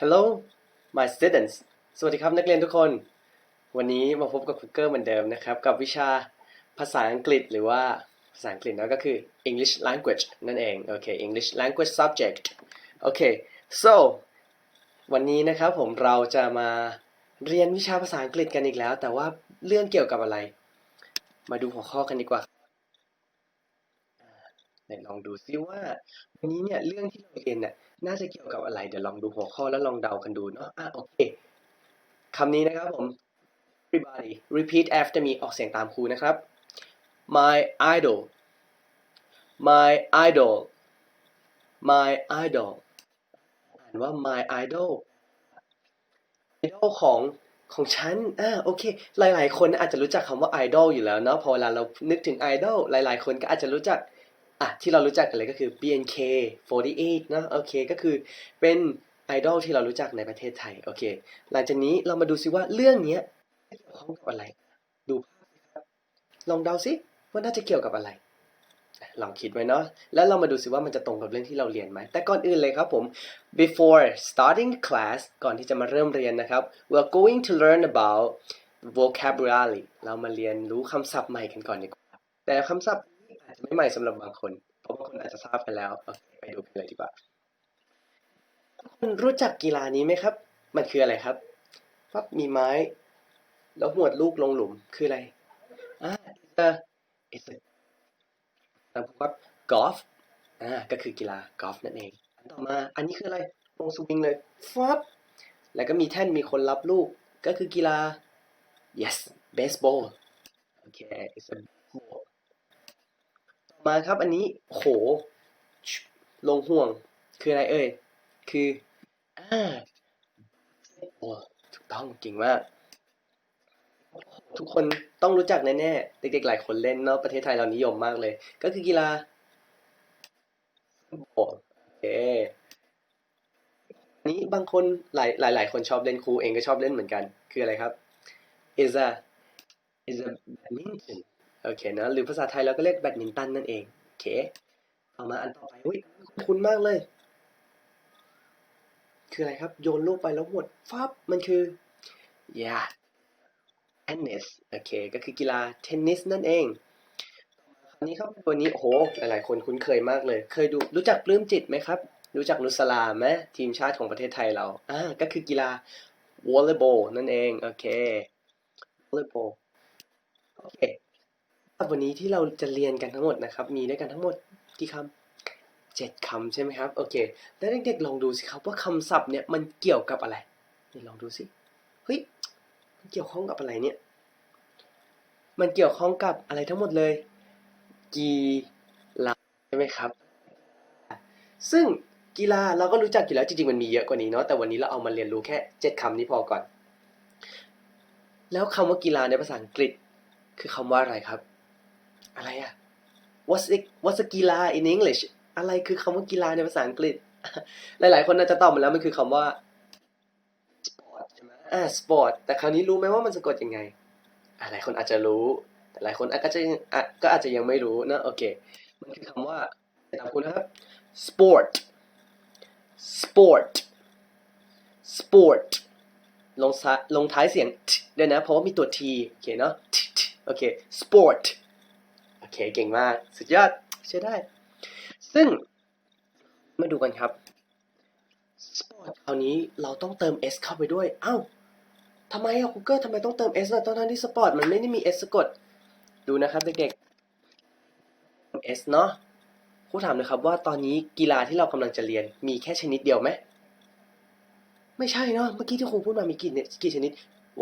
Hello my students สวัสดีครับนักเรียนทุกคน วันนี้มาพบกับคุกเกอร์เหมือนเดิมนะครับ กับวิชาภาษาอังกฤษหรือว่าภาษาอังกฤษนะก็คือ English language นั่นเอง โอเค English language subject โอเค so วันนี้นะครับผมเราจะมาเรียนวิชาภาษาอังกฤษกันอีกแล้ว แต่ว่าเรื่องเกี่ยวกับอะไร มาดูหัวข้อกันดีกว่า ไหนลองดูซิว่าวันนี้เนี่ยเรื่องที่เราเรียนเนี่ยน่าจะเกี่ยวกับอะไร เดี๋ยวลองดูหัวข้อแล้วลองเดากันดูเนาะอะโอเคคำนี้นะครับผม everybody repeat after me ออกเสียงตามครูนะครับ my idol my idol my idol อ่านว่า my idol idol ของของฉัน อ่า โอเค หลาย ๆ คนอาจจะรู้จักคำว่า idol อยู่แล้วเนาะ พอเวลาเรานึกถึง idol หลาย ๆ คนก็อาจจะรู้จัก อะที่เรารู้จักกันเลยก็คือ BNK48 เนะโอเคก็คือเป็นไอดอลที่เรารู้จักในประเทศไทยโอเค หลังจากนี้เรามาดูซิว่าเรื่องนี้เกี่ยวข้องกับอะไร ดูภาพสิครับลองเดาซิว่าน่าจะเกี่ยวกับอะไรลองคิดไว้เนาะแล้วเรามาดูซิว่ามันจะตรงกับเรื่องที่เราเรียนไหม แต่ก่อนอื่นเลยครับผม before starting class ก่อนที่จะมาเริ่มเรียนนะครับ we're going to learn about vocabulary เรามาเรียนรู้คำศัพท์ใหม่กันก่อนดีกว่าแต่คำศัพท์ จจะไม่ใหม่สำหรับบางคน เพราะบางคนอาจจะทราบกันแล้ว ไปดูกันเลยดีกว่า คุณรู้จักกีฬานี้ไหมครับ มันคืออะไรครับปั๊บมีไม้ แล้วหวดลูกลงหลุมคืออะไรอ่า it's a it's a แล้วผมว่ากอล์ฟอ่าก็คือกีฬากอล์ฟนั่นเองอันต่อมา อันนี้คืออะไรลงสวิงเลยฟับแล้วก็มีแท่นมีคนรับลูก ก็คือกีฬา yes baseball โอเค it's a มาครับอันนี้โห ลงห่วงคืออะไรเอ่ย คืออ่าโอ้ถูกต้องเก่งมาก ทุกคนต้องรู้จักแน่ๆเด็กๆหลายคนเล่นเนาะประเทศไทยเรานิยมมากเลย ก็คือกีฬาโอเคอันนี้บางคนหลายหลายหลายคนชอบเล่นครูเองก็ชอบเล่นเหมือนกัน คืออะไรครับ is a is a badminton โอเคนะ หรือภาษาไทยเราก็เรียกแบดมินตันนั่นเอง โอเคเอามาอันต่อไปอุ้ยคุ้นมากเลย คืออะไรครับ โยนลูกไปแล้วหมดฟับมันคือ yeah tennis โอเค ก็คือกีฬาเทนนิสนั่นเองอันนี้ครับตัวนี้ โอ้โห หลายๆ คนคุ้นเคยมากเลย เคยดู รู้จักปลื้มจิตไหมครับ รู้จักนุสลาไหมทีมชาติของประเทศไทยเรา อ่า ก็คือกีฬาวอลเลย์บอลนั่นเอง โอเควอลเลย์บอล โอเค วันนี้ที่เราจะเรียนกันทั้งหมดนะครับ มีด้วยกันทั้งหมดกี่คำเจ็ดคำใช่ไหมครับ โอเค แล้วเด็กๆลองดูสิครับว่าคำศัพท์เนี่ยมันเกี่ยวกับอะไร นี่ลองดูสิ เฮ้ย มันเกี่ยวข้องกับอะไรเนี่ย มันเกี่ยวข้องกับอะไรทั้งหมดเลย กีฬาใช่ไหมครับ ซึ่งกีฬาเราก็รู้จักอยู่แล้วจริงๆมันมีเยอะกว่านี้เนาะ แต่วันนี้เราเอามาเรียนรู้แค่เจ็ดคำนี้พอก่อน แล้วคำว่ากีฬาในภาษาอังกฤษ คือคำว่าอะไรครับ อะไรอะ what's it what's a กีฬา in English อะไรคือคำว่ากีฬาในภาษาอังกฤษ หลาย ๆ คนน่าจะตอบมาแล้วมันคือคำว่า sport ใช่ไหมอ่า sport แต่คราวนี้รู้ไหมว่ามันสะกดยังไงอ่าหลายคนอาจจะรู้ แต่หลายคนอาจจะอะก็อาจจะยังไม่รู้นะโอเค มันคือคำว่าตามคุณนะครับ sport sport sport ลงท้ายลงท้ายเสียง t ด้วยนะ เพราะว่ามีตัว t โอเคเนาะ t t โอเค sport โอ เคเก่งมาก สุดยอดใช้ได้ ซึ่งมาดูกันครับ sport คราวนี้เราต้องเติม s เข้าไปด้วย เอ้าทำไมอะ Google ทำไมต้องเติม s ล่ะตอนนั้นที่ sport มันไม่ได้มี s สะกด ดูนะครับเด็กๆ s เนาะครูถามนะครับว่าตอนนี้กีฬาที่เรากำลังจะเรียนมีแค่ชนิดเดียวไหมไม่ใช่เนาะเมื่อกี้ที่ครูพูดมามีกี่เนี่ยกี่ชนิด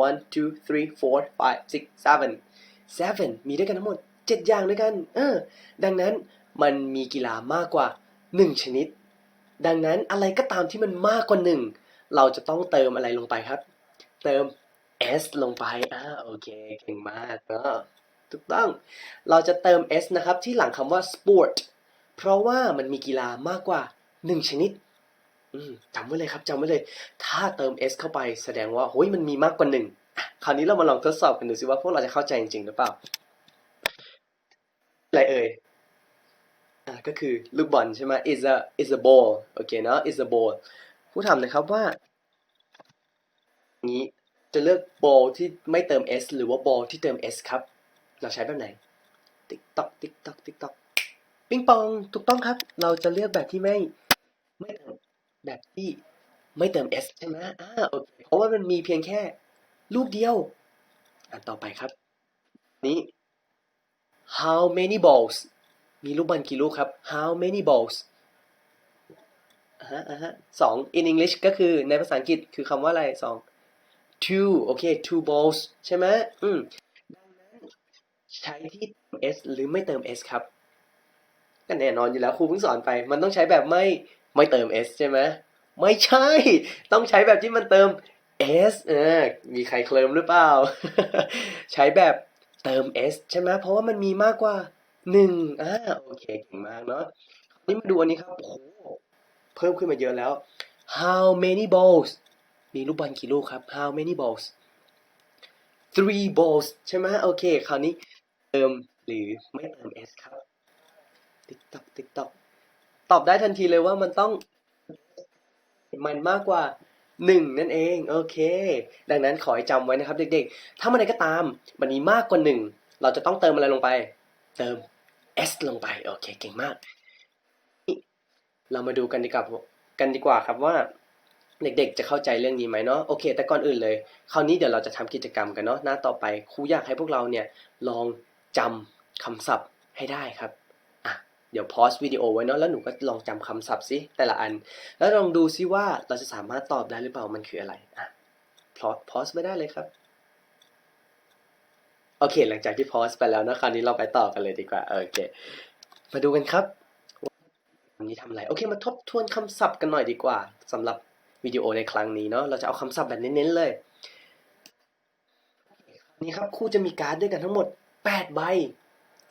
one two three four five six seven seven มีด้วยกันทั้งหมด เจ็ดอย่างด้วยกัน เออ ดังนั้นมันมีกีฬามากกว่าหนึ่งชนิด ดังนั้นอะไรก็ตามที่มันมากกว่าหนึ่งเราจะต้องเติมอะไรลงไปครับ เติม s ลงไป อ่า โอเค เก่งมากเนาะถูกต้อง เราจะเติม s นะครับ ที่หลังคำว่า sport เพราะว่ามันมีกีฬามากกว่าหนึ่งชนิด จำไว้เลยครับจำไว้เลย ถ้าเติม s เข้าไปแสดงว่าโฮ้ยมันมีมากกว่าหนึ่งคราวนี้เรามาลองทดสอบกันดูสิว่าพวกเราจะเข้าใจจริงๆหรือเปล่า อะไรเอ่ยอ่าก็คือลูกบอลใช่ไหม is a is a ball โอเคเนาะ is a ball ผู้ถามนะครับว่านี้จะเลือก ball ที่ไม่เติม s หรือว่า ball ที่เติม s ครับ เราใช้แบบไหน ติ๊กตอกติ๊กตอกติ๊กตอกปิงปองถูกต้องครับ เราจะเลือกแบบที่ไม่ไม่เติมแบบที่ไม่เติม s ใช่ไหมอ่าโอเคเพราะว่ามันมีเพียงแค่รูปเดียว อันต่อไปครับ นี้ how many balls มีลูกบอลกี่ลูกครับ how many balls สอง in English ก็คือในภาษาอังกฤษคือคำว่าอะไรสอง two โอเค two balls ใช่ไหมอืมดังนั้นใช้ที่เติม s หรือไม่เติม s ครับก็แน่นอนอยู่แล้วครูเพิ่งสอนไป มันต้องใช้แบบไม่ไม่เติม s ใช่ไหมไม่ใช่ ต้องใช้แบบที่มันเติม s เออมีใครเคลิมหรือเปล่า ใช้แบบ เติม s ใช่ไหมเพราะว่ามันมีมากกว่าหนึ่งอ่าโอเคเก่งมากเนาะนี้มาดูอันนี้ครับโอ้โหเพิ่มขึ้นมาเยอะแล้ว how many balls มีลูกบอลกี่ลูกครับ how many balls three balls ใช่ไหมโอเค คราวนี้เติมหรือไม่เติม s ครับ ติ๊กตอกติ๊กตอกตอบได้ทันทีเลยว่ามันต้อง มันมากกว่า หนึ่งนั่นเองโอเค ดังนั้นขอให้จำไว้นะครับเด็กๆ ถ้ามันใดก็ตามมันมีมากกว่าหนึ่งเราจะต้องเติมอะไรลงไป เติม s ลงไปโอเคเก่งมาก เรามาดูกันดีกว่ากันดีกว่าครับว่า เด็กๆ จะเข้าใจเรื่องนี้ไหมเนาะโอเค แต่ก่อนอื่นเลย คราวนี้เดี๋ยวเราจะทำกิจกรรมกันเนาะหน้าต่อไปครูอยากให้พวกเราเนี่ยลองจำคำศัพท์ให้ได้ครับ เดี๋ยวพอสวิดีโอไว้เนาะแล้วหนูก็ลองจำคำศัพท์สิแต่ละอัน แล้วลองดูซิว่าเราจะสามารถตอบได้หรือเปล่ามันคืออะไรอะพอพอสไม่ได้เลยครับโอเค หลังจากที่พอสไปแล้วนะคราวนี้เราไปต่อกันเลยดีกว่าโอเค มาดูกันครับวันนี้ทำอะไร โอเค มาทบทวนคำศัพท์กันหน่อยดีกว่าสำหรับวิดีโอในครั้งนี้เนาะเราจะเอาคำศัพท์แบบเน้นๆเลยนี่ครับครูจะมีการ์ดด้วยกันทั้งหมด 8 ใบ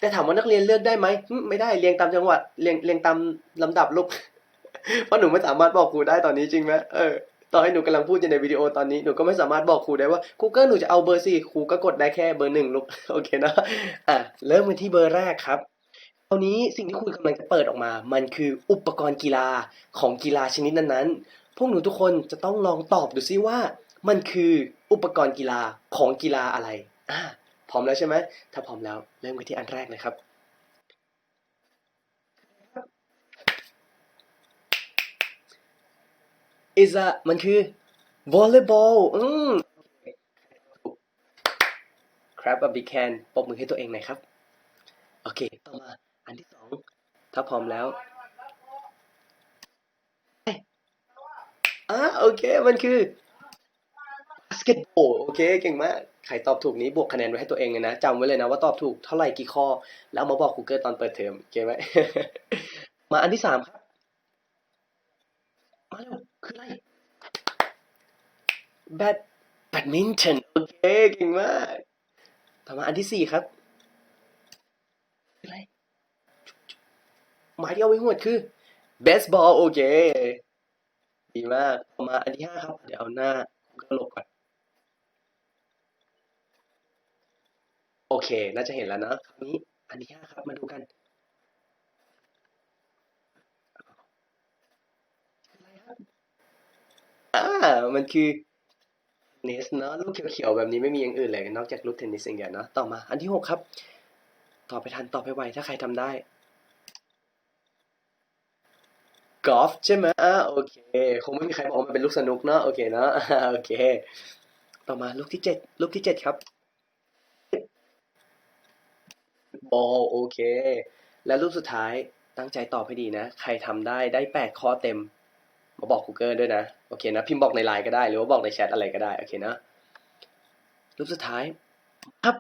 แต่ถามว่านักเรียนเลือกได้ไหมไม่ได้เรียงตามจังหวัดเรียงเรียงตามลำดับลูกเพราะหนูไม่สามารถบอกครูได้ตอนนี้จริงไหมเออต่อให้หนูกำลังพูดอยู่ในวิดีโอตอนนี้หนูก็ไม่สามารถบอกครูได้ว่าครูเกิลหนูจะเอาเบอร์สี่ครูก็กดได้แค่เบอร์หนึ่งลูกโอเคนะอะเริ่มกันที่เบอร์แรกครับคราวนี้สิ่งที่ครูกำลังจะเปิดออกมา มันคืออุปกรณ์กีฬาของกีฬาชนิดนั้นๆ พวกหนูทุกคนจะต้องลองตอบดูซิว่า มันคืออุปกรณ์กีฬาของกีฬาอะไรอ่า พร้อมแล้วใช่ไหม ถ้าพร้อมแล้วเริ่มกันที่อันแรกเลยครับ is a มันคือ volleyball อืม crab a big can ปบมือให้ตัวเองหน่อยครับ โอเค ต่อมา อันที่สอง ถ้าพร้อมแล้วเอ้ยอ่าโอเค มันคือ basketball โอเคเก่งมาก ใครตอบถูกนี้บวกคะแนนไว้ให้ตัวเองเลยนะจำไว้เลยนะว่าตอบถูกเท่าไหร่กี่ข้อ แล้วมาบอก Google ตอนเปิดเทอมโอเคไหม มาอันที่สามครับ มาเร็วคืออะไรแบดแบดมินตันโอเคเก่งมากต่อมาอันที่สี่ครับคืออะไรหมายที่เอาไว้หวดคือ baseball โอเคดีมากต่อมาอันที่ห้าครับ เดี๋ยวเอาหน้าก็หลบก่อน โอเค น่าจะเห็นแล้วนะคราวนี้อันที่ห้าครับมาดูกันอะไรครับอ่ามันคือเทนนิสเนาะลูกเขียวๆแบบนี้ไม่มีอย่างอื่นเลยนอกจากลูกเทนนิสอย่างเดียวนะต่อมา อันที่หกครับตอบไปทันตอบไปไวถ้าใครทำได้กอล์ฟใช่ไหมอ่าโอเค คงไม่มีใครบอกมันเป็นลูกสนุกเนาะโอเคเนาะโอเค ต่อมาลูกที่เจ็ดลูกที่เจ็ดครับ บอลโอเค และรูปสุดท้ายตั้งใจตอบให้ดีนะ ใครทำได้ได้แปดข้อเต็ม มาบอก Google ด้วยนะ โอเคนะ พิมพ์บอกในไลน์ก็ได้ หรือว่าบอกในแชทอะไรก็ได้ โอเคนะ รูปสุดท้าย ครับ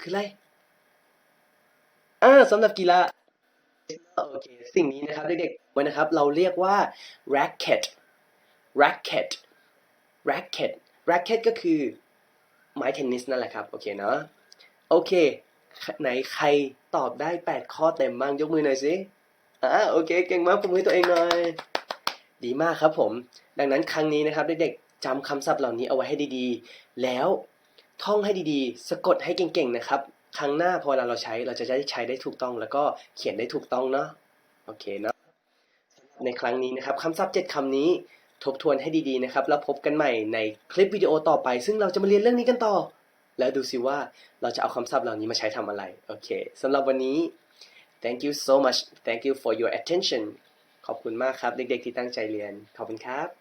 คืออะไรอ่าสำหรับกีฬาโอเค สิ่งนี้นะครับเด็กๆไว้นะครับ เราเรียกว่า racket racket racket racket ก็คือไม้เทนนิสนั่นแหละครับ โอเคเนาะ โอเค ไหนใครตอบได้ 8 ข้อเต็มบ้างยกมือหน่อยสิอ่าโอเค เก่งมากผมมือตัวเองหน่อย ดีมากครับผม ดังนั้นครั้งนี้นะครับเด็กๆจำคำศัพท์เหล่านี้เอาไว้ให้ดีๆ แล้วท่องให้ดีๆ สะกดให้เก่งๆนะครับ ครั้งหน้าพอเวลาเราใช้เราจะได้ใช้ได้ถูกต้อง แล้วก็เขียนได้ถูกต้องเนาะโอเคเนาะในครั้งนี้นะครับคำศัพท์เจ็ดคำนี้ทบทวนให้ดีๆนะครับ แล้วพบกันใหม่ในคลิปวิดีโอต่อไป ซึ่งเราจะมาเรียนเรื่องนี้กันต่อ แล้วดูสิว่าเราจะเอาคำศัพท์เหล่านี้มาใช้ทำอะไร โอเคสำหรับวันนี้ thank you so much thank you for your attention ขอบคุณมากครับ เด็กๆที่ตั้งใจเรียน ขอบคุณครับ